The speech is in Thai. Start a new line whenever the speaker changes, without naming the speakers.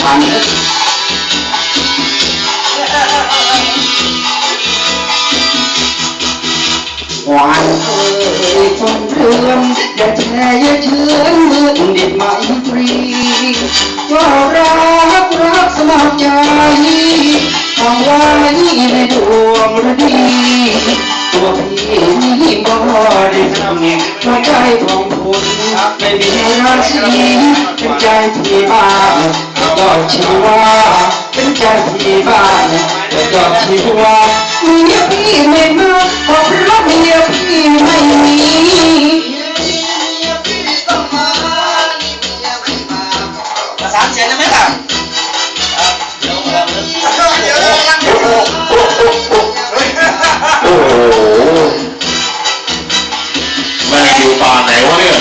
มียพี่ต้องมางเมียหวานเอ่ยคนเรื่อนอย่าแช่อย่าเชื้อนมือดิบไม่ฟรีว่ารักรักสมัครใจทำไว้ในดวงฤดี ตัวพี่นี่บ่ได้ทำเนี่ยหัวใจของคุณไม่มีราศีเป็นใจที่บ้า ดอดชีวาเป็นเจ้ที่บ้านดอดอกชีวาเมียพี่ไม่มาเพรพราะเมียพี่ไม่มี
สามเสียงได้ไมล่ะ
โอ้โหมันอยู่ป่าไหนวะเนี่ย